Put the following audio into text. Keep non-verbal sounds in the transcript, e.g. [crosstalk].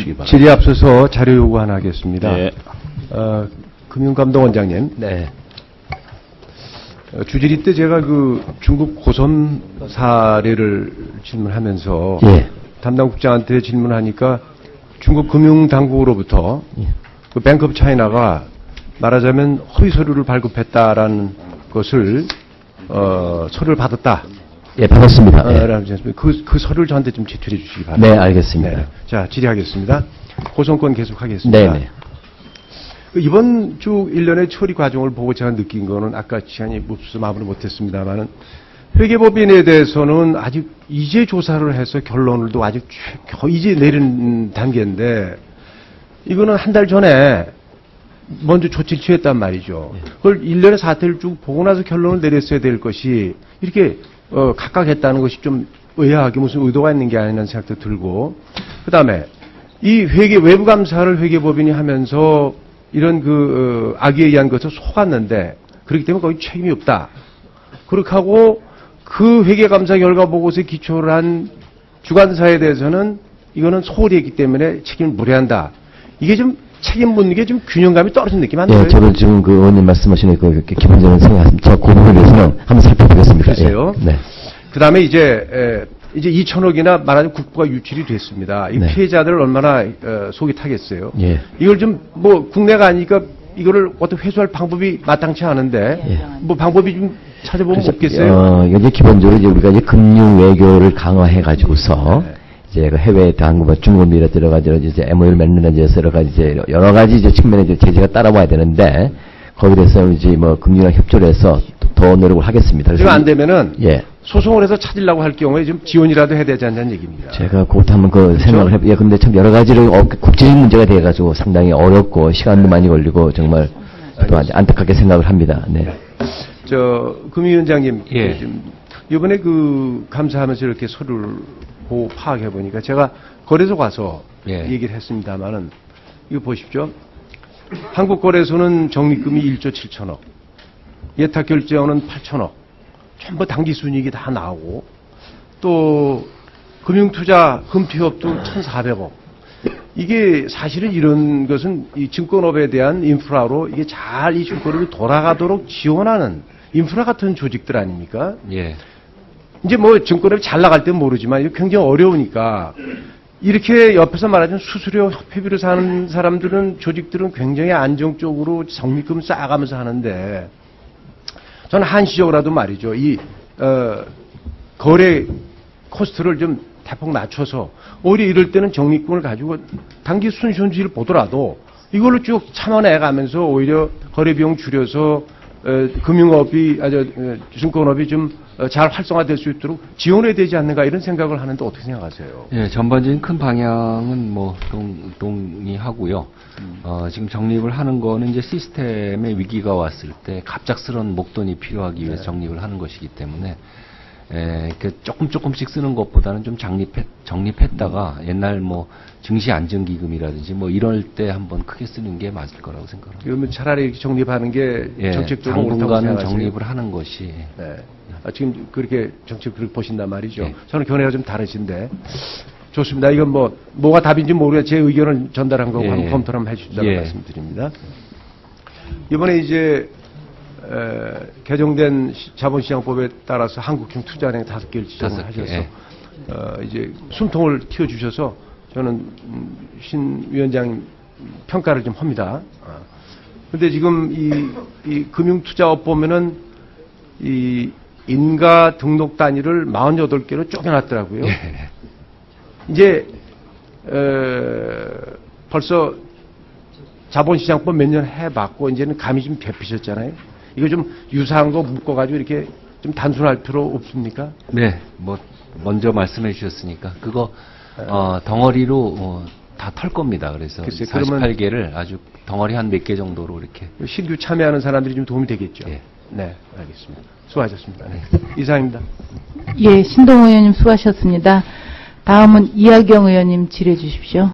주시기 바랍니다. 질의에 앞서서 자료 요구 하나 하겠습니다. 네. 어, 금융감독원장님, 네. 어, 주질의 때 제가 그 중국 고선 사례를 질문하면서 예. 담당 국장한테 질문하니까 중국 금융당국으로부터 예. 그 뱅크 오브 차이나가 말하자면 허위 서류를 발급했다라는 것을 어, 서류를 받았다. 예, 받았습니다. 어, 예. 그, 그 서류를 저한테 좀 제출해 주시기 바랍니다. 네, 알겠습니다. 네. 자, 질의하겠습니다. 고성권 계속하겠습니다. 네네. 그 이번 쭉 일련의 처리 과정을 보고 제가 느낀 거는 아까 시간이 없어서 마무리 못했습니다만은 회계법인에 대해서는 아직 이제 조사를 해서 결론을도 아직 최- 거의 이제 내린 단계인데 이거는 한 달 전에 먼저 조치를 취했단 말이죠. 그걸 일련의 사태를 쭉 보고 나서 결론을 내렸어야 될 것이 이렇게 어, 각각 했다는 것이 좀 의아하게 무슨 의도가 있는 게 아니라는 생각도 들고 그 다음에 이 회계 외부 감사를 회계법인이 하면서 이런 그 어, 악의에 의한 것을 속았는데 그렇기 때문에 거의 책임이 없다. 그렇게 하고 그 회계 감사 결과 보고서에 기초를 한 주관사에 대해서는 이거는 소홀히 했기 때문에 책임을 무례한다. 이게 좀 책임 묻는 게 좀 균형감이 떨어진 느낌 안 들어요? 예, 저도 지금 그 의원님 말씀하시는 그 기본적인 생각, 저그 부분에 대해서는 한번 살펴보겠습니다. 글쎄요. 예. 네. 그 다음에 이제, 에, 이제 2천억이나 말하자면 국부가 유출이 됐습니다. 이 네. 피해자들 얼마나 어, 속이 타겠어요. 예. 이걸 좀 뭐 국내가 아니니까 이거를 어떻게 회수할 방법이 마땅치 않은데 예. 뭐 방법이 좀 찾아보면 그래서, 없겠어요? 어, 이제 기본적으로 이제 우리가 이제 금융 외교를 강화해 가지고서 네. 이제 그 해외 당국과 중국 미래 들어가지고 이제 MOU를 맺는 이제 여러 가지 이제 여러 가지 이제 측면에 이제 제재가 따라와야 되는데 거기에 대해서 이제 뭐 금융이랑 협조를 해서 더 노력을 하겠습니다. 지금 안 되면은 예. 소송을 해서 찾으려고 할 경우에 좀 지원이라도 해야 되지 않냐는 얘기입니다. 제가 그것도 한번 그 생각을 해, 예, 근데 참 여러 가지로 어, 국제적 문제가 돼가지고 상당히 어렵고 시간도 많이 걸리고 정말 또 안- 안타깝게 생각을 합니다. 네. 저 금위원장님 예. 이번에 그 감사하면서 이렇게 서류를 보고 파악해 보니까 제가 거래소 가서 예. 얘기를 했습니다만은 이거 보십시오. 한국거래소는 적립금이 1조 7천억, 예탁 결제원은 8천억, 전부 당기 순이익이 다 나오고 또 금융투자 금투협도 1,400억. 이게 사실은 이런 것은 이 증권업에 대한 인프라로 이게 잘 이 증권업이 돌아가도록 지원하는 인프라 같은 조직들 아닙니까? 예. 이제 뭐 증권업이 잘 나갈 땐 모르지만 이거 굉장히 어려우니까 이렇게 옆에서 말하자면 수수료 협회비로 사는 사람들은 조직들은 굉장히 안정적으로 적립금 쌓아가면서 하는데 저는 한시적으로라도 말이죠. 이 어, 거래 코스트를 좀 대폭 낮춰서 오히려 이럴 때는 적립금을 가지고 단기 순손실을 보더라도 이걸로 쭉 참아내 가면서 오히려 거래 비용 줄여서 어, 금융업이 아주 어, 증권업이 좀 잘 활성화될 수 있도록 지원해야 되지 않는가 이런 생각을 하는데 어떻게 생각하세요? 예, 전반적인 큰 방향은 뭐 동, 동의하고요. 어, 지금 정립을 하는 거는 이제 시스템의 위기가 왔을 때 갑작스러운 목돈이 필요하기 위해서 정립을 하는 것이기 때문에 에, 이렇게 조금 조금씩 쓰는 것보다는 좀 장립해, 정립했다가 옛날 뭐 증시 안정기금이라든지 뭐 이럴 때 한번 크게 쓰는 게 맞을 거라고 생각합니다. 그러면 차라리 정립하는 게 예, 정책적으로 당분간은? 정립을 하는 것이 네. 아, 지금 그렇게 정책 그렇게 보신단 말이죠. 네. 저는 견해가 좀 다르신데 좋습니다. 이건 뭐 뭐가 답인지 모르겠 제 의견을 전달한 거고 예, 한번 예. 검토를 한번 해주시다고 예. 말씀드립니다. 이번에 이제 에, 개정된 시- 자본시장법에 따라서 한국형 투자은행 다섯 개를 다섯 개, 지정하셔서 예. 어, 이제 숨통을 틔워주셔서 저는 음, 신 위원장님 평가를 좀 합니다. 그런데 지금 이, 이 금융투자업 보면은 이 인가 등록 단위를 48개로 쪼개놨더라고요. 예. 이제 에, 벌써 자본시장법 몇 년 해봤고 이제는 감이 좀 잡히셨잖아요. 이거 좀 유사한 거 묶어가지고 이렇게 좀 단순할 필요 없습니까? 네, 뭐 먼저 말씀해 주셨으니까 그거 어, 덩어리로 어, 다털 겁니다. 그래서 글쎄, 그러면- 48개를 아주 덩어리 한 몇 개 정도로 이렇게 신규 참여하는 사람들이 좀 도움이 되겠죠. 예. 네, 알겠습니다. 수고하셨습니다. 네. [laughs] 이상입니다. 예, 신동 의원님 수고하셨습니다. 다음은 이하경 의원님 질해 주십시오.